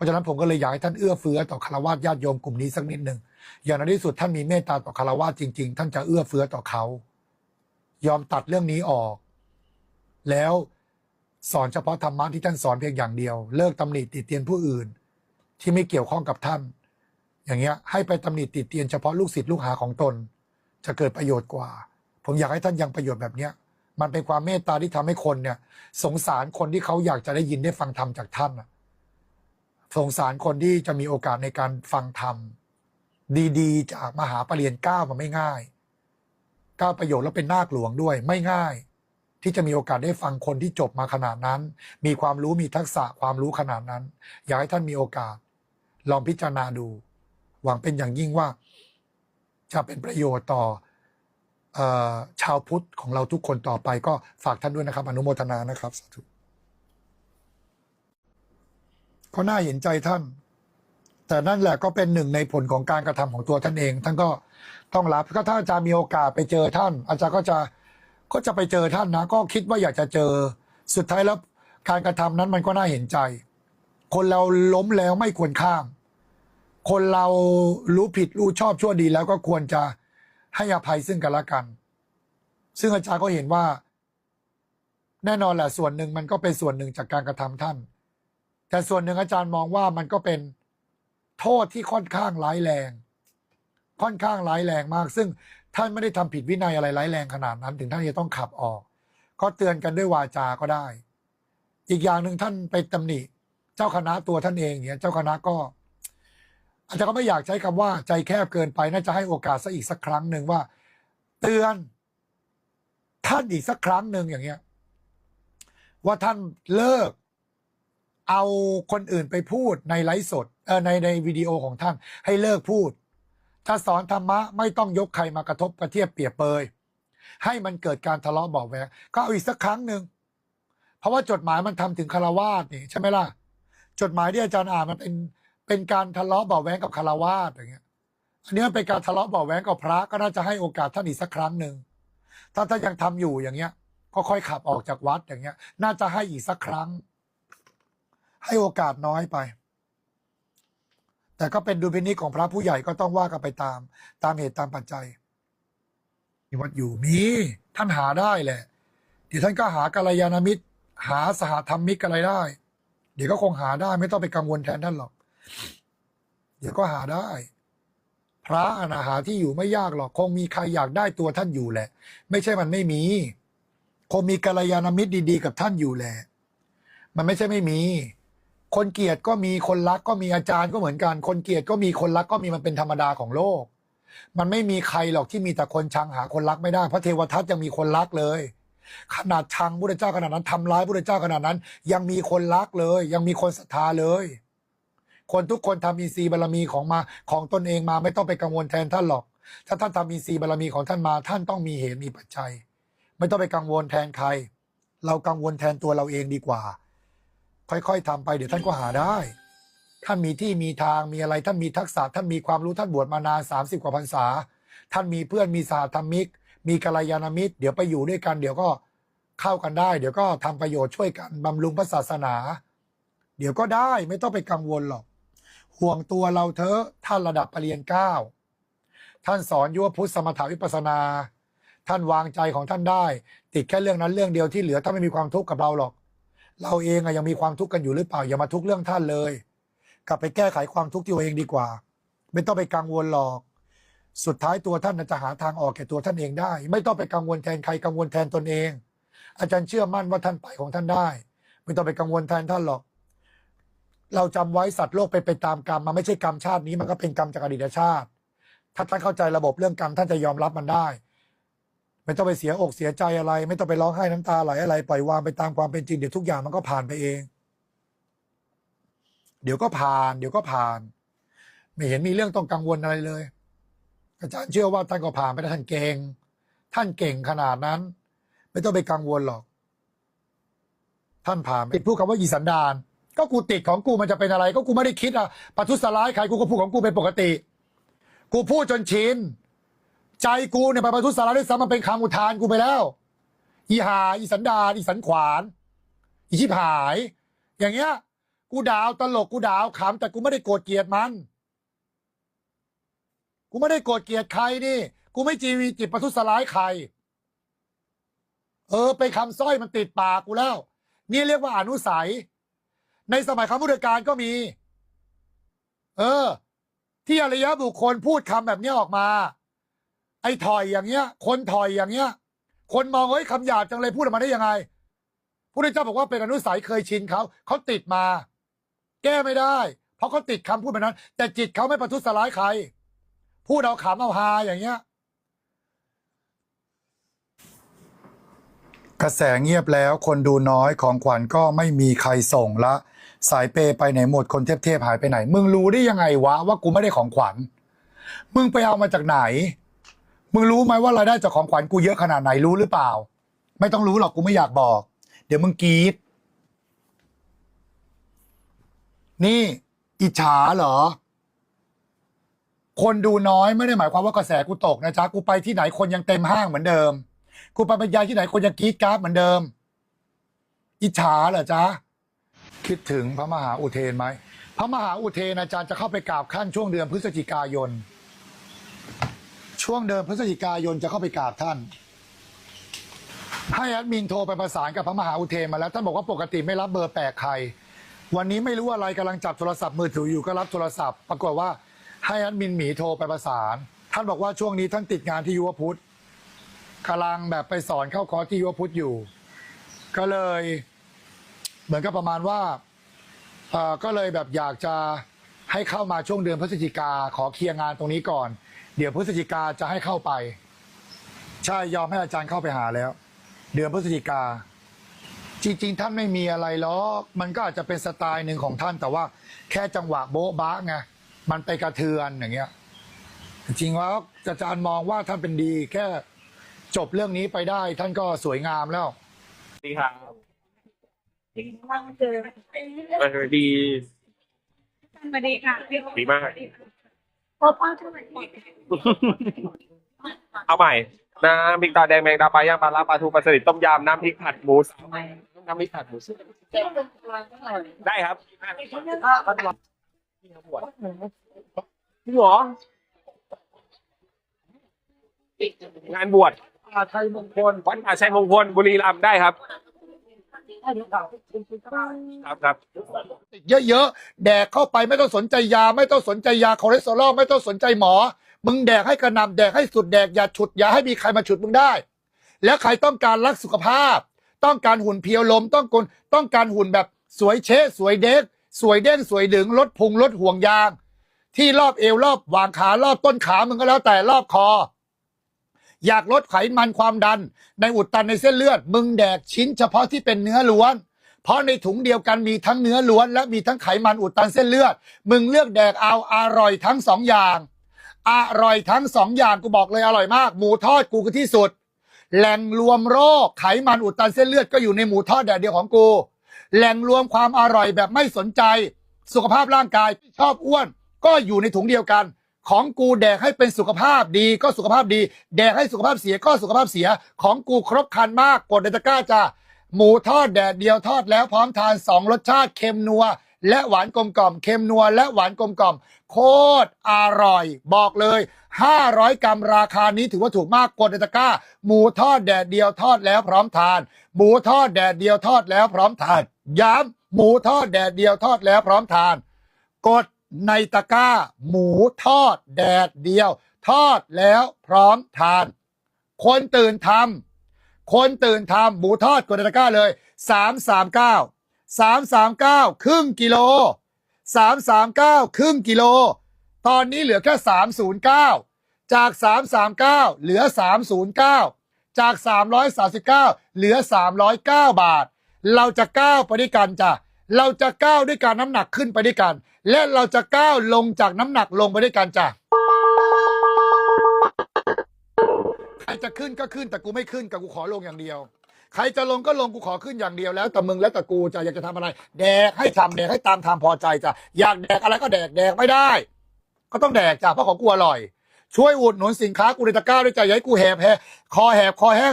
ราะฉะนั้นผมก็เลยอยากให้ท่านเอื้อเฟื้อต่อคารวะญาติโยมกลุ่มนี้สักนิดหนึ่งอย่างน้อยที่สุดท่านมีเมตตาต่อคารวะจริง ๆ ท่านจะเอื้อเฟื้อต่อเขา ยอมตัดเรื่องนี้ออก แล้วสอนเฉพาะธรรมะที่ท่านสอนเพียงอย่างเดียว เลิกตำหนิติเตียนผู้อื่น ที่ไม่เกี่ยวข้องกับท่าน อย่างเงี้ยให้ไปตำหนิติเตียนเฉพาะลูกศิษย์ลูกหาของตน จะเกิดประโยชน์กว่า ผมอยากให้ท่านยังประโยชน์แบบเนี้ยมันเป็นความเมตตาที่ทำให้คนเนี่ย สงสารคนที่เขาอยากจะได้ยินได้ฟังธรรมจากท่านน่ะ สงสารคนที่จะมีโอกาสในการฟังธรรม ดีๆ จากมหาปรริญญาเก้ามันไม่ง่ายเก้าประโยชน์แล้วเป็นนาคหลวงด้วยไม่ง่าย ที่จะมีโอกาสได้ฟังคนที่จบมาขนาดนั้น มีความรู้มีทักษะความรู้ขนาดนั้น อยากให้ท่านมีโอกาส ลองพิจารณาดู หวังเป็นอย่างยิ่งว่า จะเป็นประโยชน์ต่อออชาวพุทธของเราทุกคนต่อไปก็ฝากท่านด้วยนะครับ อนุโมทนานะครับสาธุ ก็น่าเห็นใจท่าน แต่นั่นแหละก็เป็นหนึ่งในผลของการกระทำของตัวท่านเอง ท่านก็ต้องรับก็ถ้าอาจารย์มีโอกาสไปเจอท่าน อาจารย์ก็จะก็จะไปเจอท่านนะ ก็คิดว่าอยากจะเจอสุดท้ายแล้วการกระทำนั้นมันก็น่าเห็นใจ คนเราล้มแล้วไม่ควรข้าม คนเรารู้ผิดรู้ชอบชั่วดีแล้วก็ควรจะให้อภัยซึ่งกันและกัน ซึ่งอาจารย์ก็เห็นว่า แน่นอนแหละส่วนหนึ่งมันก็เป็นส่วนหนึ่งจากการกระทำท่าน แต่ส่วนหนึ่งอาจารย์มองว่ามันก็เป็นโทษที่ค่อนข้างร้ายแรง ค่อนข้างร้ายแรงมาก ซึ่งท่านไม่ได้ทำผิดวินัยอะไรร้ายแรงขนาดนั้น ถึงท่านจะต้องขับออก ก็เตือนกันด้วยวาจาก็ได้ อีกอย่างหนึ่งท่านไปตำหนิ เจ้าคณะตัวท่านเองเนี่ยเจ้าคณะก็ อาจจะก็ไม่อยากใช้คำว่าใจแคบเกินไปน่าจะให้โอกาสสักอีกสักครั้งหนึ่งว่า เตือนท่านอีกสักครั้งหนึ่งอย่างเงี้ย ว่าท่านเลิก เอาคนอื่นไปพูดในไลฟ์สดเออในในวิดีโอของท่าน ให้เลิกพูด ถ้าสอนธรรมะไม่ต้องยกใครมากระทบกระเทียบเปรียบเปย ให้มันเกิดการทะเลาะเบาะแวงก็เอาอีกสักครั้งหนึ่งเพราะว่าจดหมายมันทำถึงคารวาสนี่ใช่ไหมล่ะ จดหมายที่อาจารย์อ่านมันเป็นเป็นการทะเลาะเบาะแวงกับคารวาสอย่างเงี้ยอันนี้มันเป็นการทะเลาะเบาะแวงกับพระก็น่าจะให้โอกาสท่านอีกสักครั้งหนึ่งถ้าถ้ายังทำอยู่อย่างเงี้ย ก็ค่อยขับออกจากวัดอย่างเงี้ย น่าจะให้อีกสักครั้ง ให้โอกาสน้อยไป แต่ก็เป็นดุลพินิจของพระผู้ใหญ่ก็ต้องว่ากันไปตาม ตามเหตุตามปัจจัยมีวัดอยู่มีท่านหาได้แหละเดี๋ยวท่านก็หากัลยาณมิตร หาสหธรรมิกอะไรได้ เดี๋ยวก็คงหาได้ไม่ต้องไปกังวลแทนท่านหรอก เดี๋ยวก็หาได้ พระอนาหาที่อยู่ไม่ยากหรอกคงมีใครอยากได้ตัวท่านอยู่แหละ ไม่ใช่มันไม่มี คงมีกัลยาณมิตรดีๆ กับท่านอยู่แหละ มันไม่ใช่ไม่มี คนเกลียดก็มีคนรักก็มีอาจารย์ก็เหมือนกัน คนเกลียดก็มีคนรักก็มีมันเป็นธรรมดาของโลก มันไม่มีใครหรอกที่มีแต่คนชังหาคนรักไม่ได้พระเทวทัตยังมีคนรักเลย ขนาดชังพุทธเจ้าขนาดนั้นทำร้ายพุทธเจ้าขนาดนั้น ยังมีคนรักเลย ยังมีคนศรัทธาเลย คนทุกคนทำอินทรีย์บารมีของมาของตนเองมาไม่ต้องไปกังวลแทนท่านหรอก ถ้าท่านทำอินทรีย์บารมีของท่านมา ท่านต้องมีเหตุมีปัจจัย ไม่ต้องไปกังวลแทนใคร เรากังวลแทนตัวเราเองดีกว่า ค่อยๆทำไปเดี๋ยวท่านก็หาได้ ท่านมีที่มีทางมีอะไรท่านมีทักษะท่านมีความรู้ท่านบวชมานานสามสิบกว่าพรรษา ท่านมีเพื่อนมีสาธรรมิก มีกัลยาณมิตร เดี๋ยวไปอยู่ด้วยกัน เดี๋ยวก็เข้ากันได้ เดี๋ยวก็ทำประโยชน์ช่วยกันบำรุงพระศาสนา เดี๋ยวก็ได้ไม่ต้องไปกังวลหรอก ห่วงตัวเราเถอะท่านระดับปรริญญาเก้าท่านสอนยุวพุทธสมถาวิปัสนา ท่านวางใจของท่านได้ ติดแค่เรื่องนั้นเรื่องเดียวที่เหลือท่านไม่มีความทุกข์กับเราหรอก เราเองอะยังมีความทุกข์กันอยู่หรือเปล่าอย่ามาทุกข์เรื่องท่านเลย กลับไปแก้ไขความทุกข์ที่ตัวเองดีกว่า ไม่ต้องไปกังวลหรอก สุดท้ายตัวท่านจะหาทางออกแก่ตัวท่านเองได้ ไม่ต้องไปกังวลแทนใครกังวลแทนตนเอง อาจารย์เชื่อมั่นว่าท่านไปของท่านได้ ไม่ต้องไปกังวลแทนท่านหรอก เราจำไว้สัตว์โลกไปไปตามกรรมมันไม่ใช่กรรมชาตินี้มันก็เป็นกรรมจากอดีตชาติ ถ้าท่านเข้าใจระบบเรื่องกรรมท่านจะยอมรับมันได้ ไม่ต้องไปเสียอกเสียใจอะไร ไม่ต้องไปร้องไห้น้ำตาไหลอะไรปล่อยวางไปตามความเป็นจริงเดี๋ยวทุกอย่างมันก็ผ่านไปเอง เดี๋ยวก็ผ่าน เดี๋ยวก็ผ่าน ไม่เห็นมีเรื่องต้องกังวลอะไรเลย อาจารย์เชื่อว่าท่านก็ผ่านไปแล้ท่านเก่งท่านเก่งขนาดนั้น ไม่ต้องไปกังวลหรอก ท่านผ่านไปพูดคำว่าอีสันดานก็กูติดของกูมันจะเป็นอะไร ก็กูไม่ได้คิดอะปัทุสร้ายใครกูก็พูดของกูเป็นปกติ กูพูดจนชิน ใจกูเนี่ยไปประทุษร้ายด้วยซ้ำมันเป็นคำอุทานกูไปแล้ว อีหาอีสันดาอีสันขวานอีชิบหาย อย่างเงี้ย กูด่าเอาตลกกูด่าเอาขำแต่กูไม่ได้โกรธเกลียดมัน กูไม่ได้โกรธเกลียดใครนี่ กูไม่จีวีจิตประทุษร้ายใคร เออ ไปคำสร้อยมันติดปากกูแล้ว นี่เรียกว่าอนุสัย ในสมัยคำพุทธการก็มี เออ ที่อริยบุคคลพูดคำแบบนี้ออกมา ไอ้ถอยอย่างเงี้ย คนถอยอย่างเงี้ย คนมองเฮ้ยคำหยาบจังเลยพูดออกมาได้ยังไงพระเจ้าบอกว่าเป็นอนุสัยเคยชินเขาเขาติดมา แก้ไม่ได้ เพราะเขาติดคำพูดแบบนั้น แต่จิตเขาไม่ประทุษร้ายใคร พูดเอาขำเอาฮาอย่างเงี้ย กระแสเงียบแล้วคนดูน้อยของขวัญก็ไม่มีใครส่งละ สายเปย์ไปไหนหมดคนเทพๆหายไปไหน มึงรู้ได้ยังไงวะว่ากูไม่ได้ของขวัญ มึงไปเอามาจากไหน มึงรู้ไหมว่ารายได้จากของขวัญกูเยอะขนาดไหนรู้หรือเปล่า ไม่ต้องรู้หรอกกูไม่อยากบอก เดี๋ยวมึงกรีดนี่อิจฉาเหรอ คนดูน้อยไม่ได้หมายความว่ากระแสกูตกนะจ๊ะกูไปที่ไหนคนยังเต็มห้างเหมือนเดิม กูไปบรรยายที่ไหนคนยังกรีดกราฟเหมือนเดิม อิจฉาเหรอจ๊ะคิดถึงพระมหาอุเทนไหมพระมหาอุเทนอาจารย์จะเข้าไปกราบขั้นช่วงเดือนพฤศจิกายน ช่วงเดือนพฤศจิกายนจะเข้าไปกราบท่าน ให้แอดมินโทรไปประสานกับพระมหาอุเทนมาแล้วท่านบอกว่าปกติไม่รับเบอร์แปลกใคร วันนี้ไม่รู้อะไรกำลังจับโทรศัพท์มือถืออยู่ก็รับโทรศัพท์ ปรากฏว่าให้แอดมินหมีโทรไปประสาน ท่านบอกว่าช่วงนี้ท่านติดงานที่ยุวพุทธกำลังแบบไปสอนเข้าคอร์สที่ยุวพุทธอยู่ ก็เลย เหมือนกับประมาณว่าก็เลยแบบอยากจะ ให้เข้ามาช่วงเดือนพฤศจิกาขอเคลียร์งานตรงนี้ก่อน เดี๋ยวพฤศจิกาจะให้เข้าไป ใช่ยอมให้อาจารย์เข้าไปหาแล้ว เดือนพฤศจิกา จริง ๆ ท่านไม่มีอะไรหรอกมันก็อาจจะเป็นสไตล์หนึ่งของท่าน แต่ว่าแค่จังหวะโบ๊ะบ้าไงมันไปกระเทือนอย่างเงี้ย จริงๆแล้วอาจารย์มองว่าท่านเป็นดี แค่จบเรื่องนี้ไปได้ ท่านก็สวยงามแล้ว ดีครับว่างเจอเออดี สวัสดีค่ะดีมาก พบป้าเท่าไหร่เอาใหม่ น้ำพริกตาแดงแมงดาปลาย่างปลาลาปลาทูปลาสลิดต้มยำน้ำพริกผัดหมูสับน้ำพริกผัดหมูสับได้ครับพี่หมองานบวชป่าชัยมงคลวัดป่าชัยมงคลบุรีรัมย์ได้ครับ ครับครับติดเยอะๆ แดกเข้าไปไม่ต้องสนใจยา ไม่ต้องสนใจยาคอเลสเตอรอลไม่ต้องสนใจหมอ มึงแดกให้กระหนำแดกให้สุดแดกอย่าฉุดอย่าให้มีใครมาฉุดมึงได้ แล้วใครต้องการรักสุขภาพ ต้องการหุ่นเพียวลมต้องการต้องการหุ่นแบบสวยเชะสวยเด็ก สวยเด้งสวยดึงลดพุงลดห่วงยาง ที่รอบเอวรอบวางขารอบต้นขามึงก็แล้วแต่รอบคอ อยากลดไขมันความดัน ในอุดตันในเส้นเลือด มึงแดกชิ้นเฉพาะที่เป็นเนื้อล้วน เพราะในถุงเดียวกันมีทั้งเนื้อล้วน และมีทั้งไขมันอุดตันเส้นเลือด มึงเลือกแดกเอาอร่อยทั้งสองอย่าง อร่อยทั้งสองอย่างกูบอกเลยอร่อยมาก หมูทอดกูคือที่สุด แหล่งรวมโรคไขมันอุดตันเส้นเลือดก็อยู่ในหมูทอดแดดเดียวของกู แหล่งรวมความอร่อยแบบไม่สนใจ สุขภาพร่างกายชอบอ้วน ก็อยู่ในถุงเดียวกัน ของกูแดกให้เป็นสุขภาพดีก็สุขภาพดี แดกให้สุขภาพเสียก็สุขภาพเสีย ของกูครบครันมากกดในตะกร้าจ้าหมูทอดแดดเดียวทอดแล้วพร้อมทานสองรสชาติเค็มนัว และหวานกลมกล่อมเค็มนัว และหวานกลมกล่อม โคตรอร่อย บอกเลย 500 กรัมราคานี้ถือว่าถูกมากกดในตะกร้า หมูทอดแดดเดียวทอดแล้วพร้อมทาน หมูทอดแดดเดียวทอดแล้วพร้อมทานย้ำหมูทอดแดดเดียวทอดแล้วพร้อมทาน กด ในตะกร้า หมูทอดแดดเดียว ทอดแล้วพร้อมทาน คนตื่นทำคนตื่นทำหมูทอดกดในตะกร้าเลย 339 339 ครึ่งกิโล 339 ครึ่งกิโล ตอนนี้เหลือแค่ 309 จาก 339 เหลือ 309 จาก 339 เหลือ 309 บาท เราจะก้าวไปด้วยกันจ้ะ เราจะก้าวด้วยการน้ำหนักขึ้นไปด้วยกัน และเราจะก้าวลงจากน้ำหนักลงไปด้วยกันจ้ะใครจะขึ้นก็ขึ้นแต่กูไม่ขึ้นแต่กูขอลงอย่างเดียว ใครจะลงก็ลงกูขอขึ้นอย่างเดียวแล้วแต่มึงแล้วแต่กูจะอยากจะทำอะไร แดกให้ทำแดกให้ตามทางพอใจจ้ะอยากแดกอะไรก็แดกแดกไม่ได้ ก็ต้องแดกจ้ะเพราะของกูอร่อย ช่วยอุดหนุนสินค้ากูในตะกร้าด้วยใจอย่าให้กูแหบแหคอแหบคอแห้ง